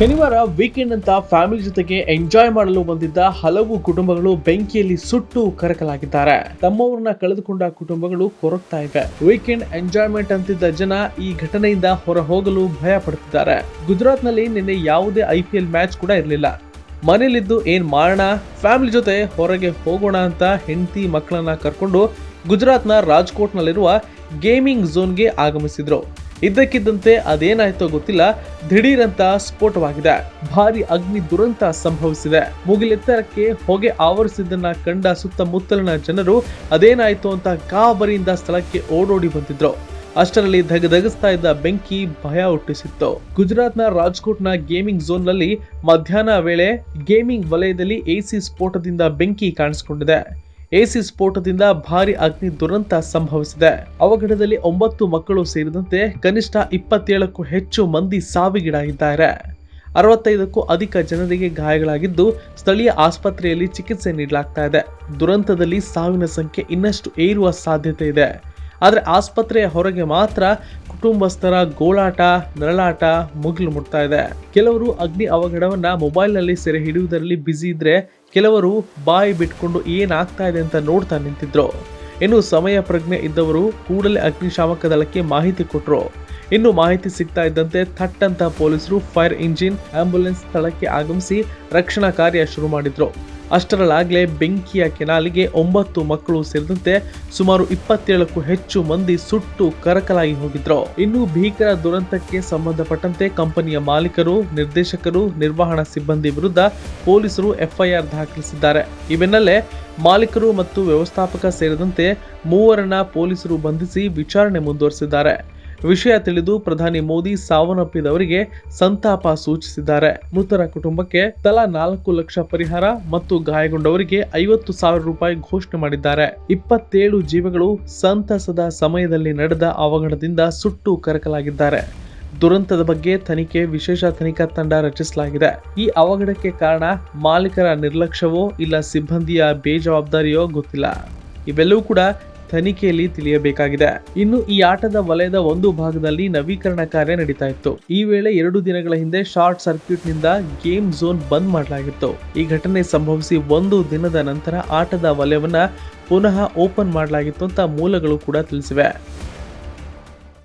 ಶನಿವಾರ ವೀಕೆಂಡ್ ಅಂತ ಫ್ಯಾಮಿಲಿ ಜೊತೆಗೆ ಎಂಜಾಯ್ ಮಾಡಲು ಬಂದಿದ್ದ ಹಲವು ಕುಟುಂಬಗಳು ಬೆಂಕಿಯಲ್ಲಿ ಸುಟ್ಟು ಕರಕಲಾಗಿದ್ದಾರೆ. ತಮ್ಮವರನ್ನ ಕಳೆದುಕೊಂಡ ಕುಟುಂಬಗಳು ಕೊರಗ್ತಾ ಇವೆ. ವೀಕೆಂಡ್ ಎಂಜಾಯ್ಮೆಂಟ್ ಅಂತಿದ್ದ ಜನ ಈ ಘಟನೆಯಿಂದ ಹೊರ ಹೋಗಲು ಭಯ ಪಡುತ್ತಿದ್ದಾರೆ. ಗುಜರಾತ್ನಲ್ಲಿ ನಿನ್ನೆ ಯಾವುದೇ ಐ ಮ್ಯಾಚ್ ಕೂಡ ಇರಲಿಲ್ಲ. ಮನೇಲಿದ್ದು ಏನ್ ಮಾಡೋಣ? ಫ್ಯಾಮಿಲಿ ಜೊತೆ ಹೊರಗೆ ಹೋಗೋಣ ಅಂತ ಹೆಂಡತಿ ಮಕ್ಕಳನ್ನ ಕರ್ಕೊಂಡು ಗುಜರಾತ್ನ ರಾಜ್ಕೋಟ್ನಲ್ಲಿರುವ ಗೇಮಿಂಗ್ ಝೋನ್ಗೆ ಆಗಮಿಸಿದ್ರು. ಇದ್ದಕ್ಕಿದ್ದಂತೆ ಅದೇನಾಯ್ತೋ ಗೊತ್ತಿಲ್ಲ, ದಿಢೀರಂತ ಸ್ಫೋಟವಾಗಿದೆ. ಭಾರಿ ಅಗ್ನಿ ದುರಂತ ಸಂಭವಿಸಿದೆ. ಮುಗಿಲೆತ್ತರಕ್ಕೆ ಹೊಗೆ ಆವರಿಸಿದ್ದನ್ನ ಕಂಡ ಸುತ್ತಮುತ್ತಲಿನ ಜನರು ಅದೇನಾಯ್ತು ಅಂತ ಕಾಬರಿಯಿಂದ ಸ್ಥಳಕ್ಕೆ ಓಡೋಡಿ ಬಂದಿದ್ರು. ಅಷ್ಟರಲ್ಲಿ ಧಗಧಗಿಸ್ತಾ ಇದ್ದ ಬೆಂಕಿ ಭಯ ಹುಟ್ಟಿಸಿತ್ತು. ಗುಜರಾತ್ನ ರಾಜ್ಕೋಟ್ನ ಗೇಮಿಂಗ್ ಝೋನ್ನಲ್ಲಿ ಮಧ್ಯಾಹ್ನ ವೇಳೆ ಗೇಮಿಂಗ್ ವಲಯದಲ್ಲಿ ಎಸಿ ಸ್ಫೋಟದಿಂದ ಬೆಂಕಿ ಕಾಣಿಸಿಕೊಂಡಿದೆ. ಎಸಿ ಸ್ಫೋಟದಿಂದ ಭಾರಿ ಅಗ್ನಿ ದುರಂತ ಸಂಭವಿಸಿದೆ. ಅವಘಡದಲ್ಲಿ ಒಂಬತ್ತು ಮಕ್ಕಳು ಸೇರಿದಂತೆ ಕನಿಷ್ಠ ಇಪ್ಪತ್ತೇಳಕ್ಕೂ ಹೆಚ್ಚು ಮಂದಿ ಸಾವಿಗೀಡಾಗಿದ್ದಾರೆ ಅರವತ್ತೈದಕ್ಕೂ ಅಧಿಕ ಜನರಿಗೆ ಗಾಯಗಳಾಗಿದ್ದು, ಸ್ಥಳೀಯ ಆಸ್ಪತ್ರೆಯಲ್ಲಿ ಚಿಕಿತ್ಸೆ ನೀಡಲಾಗ್ತಾ ಇದೆ. ದುರಂತದಲ್ಲಿ ಸಾವಿನ ಸಂಖ್ಯೆ ಇನ್ನಷ್ಟು ಏರುವ ಸಾಧ್ಯತೆ ಇದೆ. ಆದರೆ ಆಸ್ಪತ್ರೆಯ ಹೊರಗೆ ಮಾತ್ರ ಕುಟುಂಬಸ್ಥರ ಗೋಳಾಟ, ನರಳಾಟ ಮುಗಿಲು ಮುಟ್ತಾ ಇದೆ. ಕೆಲವರು ಅಗ್ನಿ ಅವಘಡವನ್ನ ಮೊಬೈಲ್ನಲ್ಲಿ ಸೆರೆ ಹಿಡಿಯುವುದರಲ್ಲಿ ಬ್ಯುಸಿ ಇದ್ರೆ ಕೆಲವರು ಬಾಯಿ ಬಿಟ್ಕೊಂಡು ಏನಾಗ್ತಾ ಇದೆ ಅಂತ ನೋಡ್ತಾ ನಿಂತಿದ್ರು. ಇನ್ನು ಸಮಯ ಪ್ರಜ್ಞೆ ಇದ್ದವರು ಕೂಡಲೇ ಅಗ್ನಿಶಾಮಕ ದಳಕ್ಕೆ ಮಾಹಿತಿ ಕೊಟ್ಟರು ಇನ್ನು ಮಾಹಿತಿ ಸಿಗ್ತಾ ಇದ್ದಂತೆ ಥಟ್ ಅಂತ ಪೊಲೀಸರು ಫೈರ್ ಇಂಜಿನ್ ಆಂಬ್ಯುಲೆನ್ಸ್ ಸ್ಥಳಕ್ಕೆ ಆಗಮಿಸಿ ರಕ್ಷಣಾ ಕಾರ್ಯ ಶುರು ಮಾಡಿದ್ರು. ಅಷ್ಟರಲ್ಲಾಗಲೇ ಬೆಂಕಿಯ ಕೆನಾಲಿಗೆ ಒಂಬತ್ತು ಮಕ್ಕಳು ಸೇರಿದಂತೆ ಸುಮಾರು ಇಪ್ಪತ್ತೇಳಕ್ಕೂ ಹೆಚ್ಚು ಮಂದಿ ಸುಟ್ಟು ಕರಕಲಾಗಿ ಹೋಗಿದ್ರು. ಇನ್ನು ಭೀಕರ ದುರಂತಕ್ಕೆ ಸಂಬಂಧಪಟ್ಟಂತೆ ಕಂಪನಿಯ ಮಾಲೀಕರು, ನಿರ್ದೇಶಕರು, ನಿರ್ವಹಣಾ ಸಿಬ್ಬಂದಿ ವಿರುದ್ಧ ಪೊಲೀಸರು ಎಫ್ಐಆರ್ ದಾಖಲಿಸಿದ್ದಾರೆ. ಈ ಬೆನ್ನಲ್ಲೇ ಮಾಲೀಕರು ಮತ್ತು ವ್ಯವಸ್ಥಾಪಕ ಸೇರಿದಂತೆ ಮೂವರನ್ನ ಪೊಲೀಸರು ಬಂಧಿಸಿ ವಿಚಾರಣೆ ಮುಂದುವರೆಸಿದ್ದಾರೆ. ವಿಷಯ ತಿಳಿದು ಪ್ರಧಾನಿ ಮೋದಿ ಸಾವನ್ನಪ್ಪಿದವರಿಗೆ ಸಂತಾಪ ಸೂಚಿಸಿದ್ದಾರೆ. ಮೃತರ ಕುಟುಂಬಕ್ಕೆ ತಲಾ ನಾಲ್ಕು ಲಕ್ಷ ಪರಿಹಾರ ಮತ್ತು ಗಾಯಗೊಂಡವರಿಗೆ ಐವತ್ತು ಸಾವಿರ ರೂಪಾಯಿ ಘೋಷಣೆ ಮಾಡಿದ್ದಾರೆ. ಇಪ್ಪತ್ತೇಳು ಜೀವಗಳು ಸಂತಸದ ಸಮಯದಲ್ಲಿ ನಡೆದ ಅವಘಡದಿಂದ ಸುಟ್ಟು ಕರಕಲಾಗಿದ್ದಾರೆ. ದುರಂತದ ಬಗ್ಗೆ ತನಿಖೆ, ವಿಶೇಷ ತನಿಖಾ ತಂಡ ರಚಿಸಲಾಗಿದೆ. ಈ ಅವಘಡಕ್ಕೆ ಕಾರಣ ಮಾಲೀಕರ ನಿರ್ಲಕ್ಷ್ಯವೋ ಇಲ್ಲ ಸಿಬ್ಬಂದಿಯ ಬೇಜವಾಬ್ದಾರಿಯೋ ಗೊತ್ತಿಲ್ಲ. ಇವೆಲ್ಲವೂ ಕೂಡ ತನಿಖೆಯಲ್ಲಿ ತಿಳಿಯಬೇಕಾಗಿದೆ. ಇನ್ನು ಈ ಆಟದ ವಲಯದ ಒಂದು ಭಾಗದಲ್ಲಿ ನವೀಕರಣ ಕಾರ್ಯ ನಡೀತಾ ಇತ್ತು. ಈ ವೇಳೆ ಎರಡು ದಿನಗಳ ಹಿಂದೆ ಶಾರ್ಟ್ ಸರ್ಕ್ಯೂಟ್ನಿಂದ ಗೇಮ್ ಝೋನ್ ಬಂದ್ ಮಾಡಲಾಗಿತ್ತು. ಈ ಘಟನೆ ಸಂಭವಿಸಿ ಒಂದು ದಿನದ ನಂತರ ಆಟದ ವಲಯವನ್ನ ಪುನಃ ಓಪನ್ ಮಾಡಲಾಗಿತ್ತು ಅಂತ ಮೂಲಗಳು ಕೂಡ ತಿಳಿಸಿವೆ.